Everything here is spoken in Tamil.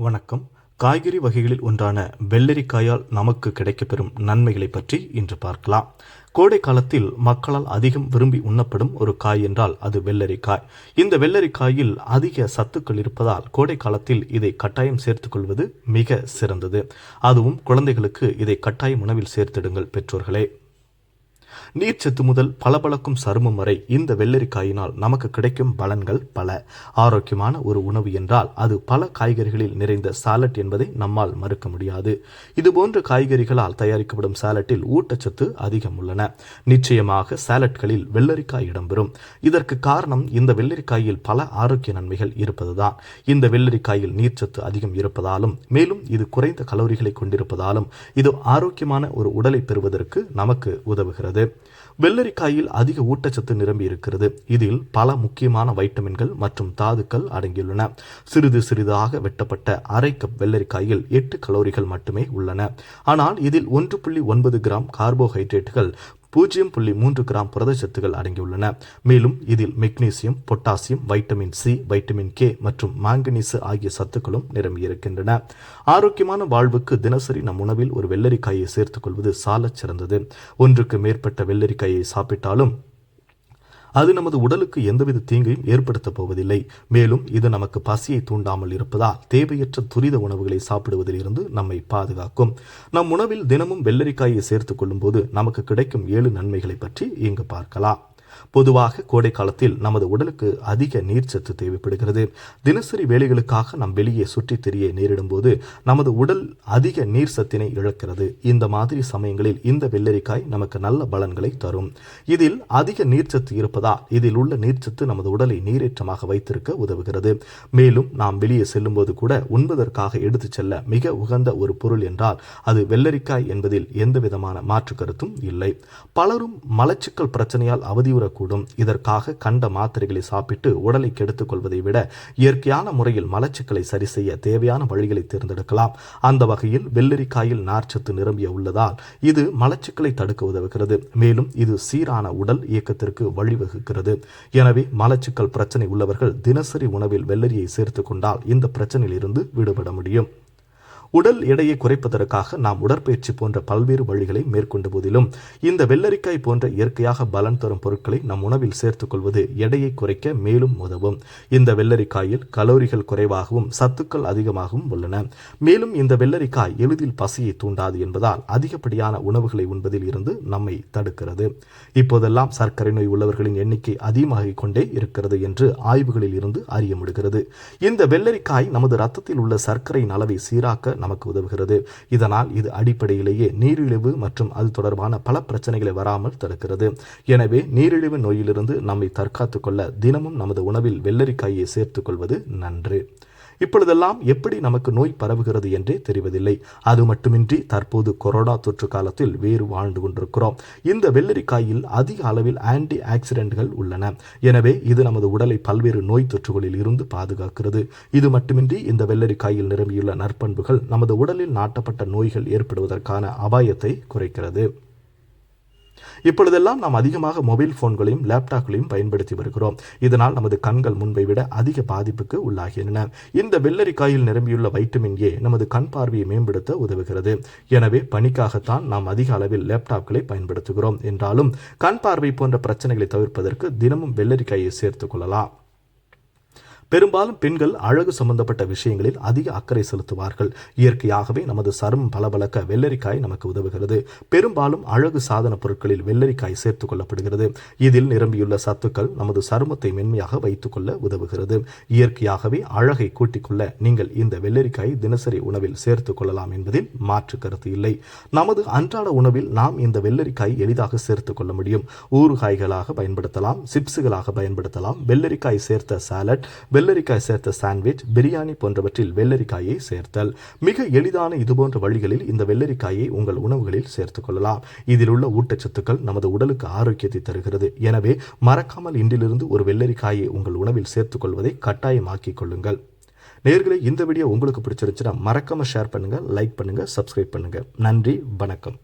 வணக்கம். காய்கறி வகைகளில் ஒன்றான வெள்ளரிக்காயால் நமக்கு கிடைக்கப்பெறும் நன்மைகளை பற்றி இன்று பார்க்கலாம். கோடை காலத்தில் மக்களால் அதிகம் விரும்பி உண்ணப்படும் ஒரு காய் என்றால் அது வெள்ளரிக்காய். இந்த வெள்ளரிக்காயில் அதிக சத்துக்கள் இருப்பதால் கோடை காலத்தில் இதை கட்டாயம் சேர்த்துக் கொள்வது மிக சிறந்தது. அதுவும் குழந்தைகளுக்கு இதை கட்டாயம் உணவில் சேர்த்திடுங்கள் பெற்றோர்களே. நீர்ச்சத்து முதல் பளபளக்கும் சருமம் வரை இந்த வெள்ளரிக்காயினால் நமக்கு கிடைக்கும் பலன்கள் பல. ஆரோக்கியமான ஒரு உணவு என்றால் அது பல காய்கறிகளில் நிறைந்த சாலட் என்பதை நம்மால் மறுக்க முடியாது. இதுபோன்ற காய்கறிகளால் தயாரிக்கப்படும் சாலட்டில் ஊட்டச்சத்து அதிகம் உள்ளன. நிச்சயமாக சாலட்களில் வெள்ளரிக்காய் இடம்பெறும். இதற்கு காரணம் இந்த வெள்ளரிக்காயில் பல ஆரோக்கிய நன்மைகள் இருப்பதுதான். இந்த வெள்ளரிக்காயில் நீர்ச்சத்து அதிகம் இருப்பதாலும் மேலும் இது குறைந்த கலோரிகளை கொண்டிருப்பதாலும் இது ஆரோக்கியமான ஒரு உடலை பெறுவதற்கு நமக்கு உதவுகிறது. வெள்ளரிக்காயில் அதிக ஊட்டச்சத்து நிரம்பி இருக்கிறது. இதில் பல முக்கியமான வைட்டமின்கள் மற்றும் தாதுக்கள் அடங்கியுள்ளன. சிறிது சிறிதாக வெட்டப்பட்ட அரை கப் வெள்ளரிக்காயில் எட்டு கலோரிகள் மட்டுமே உள்ளன. ஆனால் இதில் ஒன்று புள்ளி ஒன்பது கிராம் கார்போஹைட்ரேட்டுகள் பூஜ்ஜியம் புள்ளி மூன்று கிராம் புரதச்சத்துகள் அடங்கியுள்ளன. மேலும் இதில் magnesium potassium vitamin C vitamin K மற்றும் மாங்கனீசு ஆகிய சத்துக்களும் நிரம்பியிருக்கின்றன ஆரோக்கியமான வாழ்வுக்கு தினசரி நம் உணவில் ஒரு வெள்ளரிக்காயை சேர்த்துக் கொள்வது சாலச் சிறந்தது ஒன்றுக்கு மேற்பட்ட வெள்ளரிக்காயை சாப்பிட்டாலும் அது நமது உடலுக்கு எந்தவித தீங்கையும் ஏற்படுத்தப் போவதில்லை. மேலும் இது நமக்கு பசியை தூண்டாமல் இருப்பதால் தேவையற்ற துரித உணவுகளை சாப்பிடுவதில் இருந்து நம்மை பாதுகாக்கும். நம் உணவில் தினமும் வெள்ளரிக்காயை சேர்த்துக் கொள்ளும்போது நமக்கு கிடைக்கும் ஏழு நன்மைகளை பற்றி இங்கு பார்க்கலாம். பொதுவாக கோடை காலத்தில் நமது உடலுக்கு அதிக நீர்ச்சத்து தேவைப்படுகிறது. தினசரி வேலைகளுக்காக நாம் வெளியே சுற்றித் திரிய நேரிடும் போது நமது உடல் அதிக நீர் சத்தினை இழக்கிறது. இந்த மாதிரி சமயங்களில் இந்த வெள்ளரிக்காய் நமக்கு நல்ல பலன்களை தரும். இதில் அதிக நீர்ச்சத்து இருப்பதால் இதில் உள்ள நீர்ச்சத்து நமது உடலை நீரேற்றமாக வைத்திருக்க உதவுகிறது. மேலும் நாம் வெளியே செல்லும் போது கூட உண்பதற்காக எடுத்துச் செல்ல மிக உகந்த ஒரு பொருள் என்றால் அது வெள்ளரிக்காய் என்பதில் எந்தவிதமான மாற்று கருத்தும் இல்லை. பலரும் மலச்சிக்கல் பிரச்சனையால் அவதியுற கூடும். இதற்காக கண்ட மாத்திரைகளை சாப்பிட்டு உடலை கெடுத்துக் கொள்வதை விட இயற்கையான முறையில் மலச்சிக்கலை சரி செய்ய தேவையான வழிகளை தேர்ந்தெடுக்கலாம். அந்த வகையில் வெள்ளரிக்காயில் நார்ச்சத்து நிரம்பிய உள்ளதால் இது மலச்சிக்கலை தடுக்க உதவுகிறது. மேலும் இது சீரான உடல் இயக்கத்திற்கு வழிவகுக்கிறது. எனவே மலச்சிக்கல் பிரச்சனை உள்ளவர்கள் தினசரி உணவில் வெள்ளரியை சேர்த்துக் கொண்டால் இந்த பிரச்சனையில் இருந்து விடுபட முடியும். உடல் எடையை குறைப்பதற்காக நாம் உடற்பயிற்சி போன்ற பல்வேறு வழிகளை மேற்கொண்ட போதிலும் இந்த வெள்ளரிக்காய் போன்ற இயற்கையாக பலன் தரும் பொருட்களை நம் உணவில் சேர்த்துக் கொள்வது எடையை குறைக்க மேலும் உதவும். இந்த வெள்ளரிக்காயில் கலோரிகள் குறைவாகவும் சத்துக்கள் அதிகமாகவும் உள்ளன. மேலும் இந்த வெள்ளரிக்காய் எளிதில் பசியை தூண்டாது என்பதால் அதிகப்படியான உணவுகளை உண்பதில் இருந்து நம்மை தடுக்கிறது. இப்போதெல்லாம் சர்க்கரை நோய் உள்ளவர்களின் எண்ணிக்கை அதிகமாகிக் கொண்டே இருக்கிறது என்று ஆய்வுகளில் இருந்து அறிய முடிகிறது. இந்த வெள்ளரிக்காய் நமது ரத்தத்தில் உள்ள சர்க்கரையின் அளவை சீராக்க நமக்கு உதவுகிறது. இதனால் இது அடிப்படையிலேயே நீரிழிவு மற்றும் அது தொடர்பான பல பிரச்சனைகளை வராமல் தடுக்கிறது. எனவே நீரிழிவு நோயிலிருந்து நம்மை தற்காத்துக் கொள்ள தினமும் நமது உணவில் வெள்ளரிக்காயை சேர்த்துக் கொள்வது நன்று. இப்பொழுதெல்லாம் எப்படி நமக்கு நோய் பரவுகிறது என்றே தெரிவதில்லை. அது மட்டுமின்றி தற்போது கொரோனா தொற்று காலத்தில் வேறு வாழ்ந்து கொண்டிருக்கிறோம். இந்த வெள்ளரிக்காயில் அதிக அளவில் ஆன்டி ஆக்சிடென்ட்கள் உள்ளன. எனவே இது நமது உடலை பல்வேறு நோய் தொற்றுகளில் இருந்து பாதுகாக்கிறது. இது மட்டுமின்றி இந்த வெள்ளரிக்காயில் நிரம்பியுள்ள நற்பண்புகள் நமது உடலில் நாட்டப்பட்ட நோய்கள் ஏற்படுவதற்கான அபாயத்தை குறைக்கிறது. இப்பொழுதெல்லாம் நாம் அதிகமாக மொபைல் போன்களையும் லேப்டாப்களையும் பயன்படுத்தி வருகிறோம். இதனால் நமது கண்கள் முன்பை விட அதிக பாதிப்புக்கு உள்ளாகின்றன. இந்த வெள்ளரிக்காயில் நிரம்பியுள்ள வைட்டமின் ஏ நமது கண் பார்வையை மேம்படுத்த உதவுகிறது. எனவே பணிக்காகத்தான் நாம் அதிக அளவில் லேப்டாப்களை பயன்படுத்துகிறோம். என்றாலும் கண் பார்வை போன்ற பிரச்சனைகளை தவிர்ப்பதற்கு தினமும் வெள்ளரிக்காயை சேர்த்துக் கொள்ளலாம். பெரும்பாலும் பெண்கள் அழகு சம்பந்தப்பட்ட விஷயங்களில் அதிக அக்கறை செலுத்துவார்கள். இயற்கையாகவே நமது சருமம் பளபளக்க வெள்ளரிக்காய் நமக்கு உதவுகிறது. பெரும்பாலும் அழகு சாதன பொருட்களில் வெள்ளரிக்காய் சேர்த்துக் கொள்ளப்படுகிறது. இதில் நிரம்பியுள்ள சத்துக்கள் நமது சருமத்தை மென்மையாக வைத்துக்கொள்ள உதவுகிறது. இயற்கையாகவே அழகை கூட்டிக் கொள்ள நீங்கள் இந்த வெள்ளரிக்காய் தினசரி உணவில் சேர்த்துக் கொள்ளலாம் என்பதில் மாற்று கருத்து இல்லை. நமது அன்றாட உணவில் நாம் இந்த வெள்ளரிக்காய் எளிதாக சேர்த்துக் கொள்ள முடியும். ஊறுகாய்களாக பயன்படுத்தலாம் சிப்ஸுகளாக பயன்படுத்தலாம் வெள்ளரிக்காய் சேர்த்த சாலட் வெள்ளரிக்காய் சேர்த்த சாண்ட்விச் பிரியாணி போன்றவற்றில் வெள்ளரிக்காயை சேர்த்தல். மிக எளிதான இதுபோன்ற வழிகளில் இந்த வெள்ளரிக்காயை உங்கள் உணவுகளில் சேர்த்துக் கொள்ளலாம். இதில் உள்ள ஊட்டச்சத்துக்கள் நமது உடலுக்கு ஆரோக்கியத்தை தருகிறது. எனவே மறக்காமல் இன்றிலிருந்து ஒரு வெள்ளரிக்காயை உங்கள் உணவில் சேர்த்துக் கொள்வதை கட்டாயமாக்கிக் கொள்ளுங்கள். நேர்களை இந்த வீடியோ உங்களுக்கு பிடிச்சிருந்துச்சுன்னா மறக்காமல் ஷேர் பண்ணுங்கள் லைக் பண்ணுங்கள் சப்ஸ்கிரைப் பண்ணுங்கள் நன்றி வணக்கம்.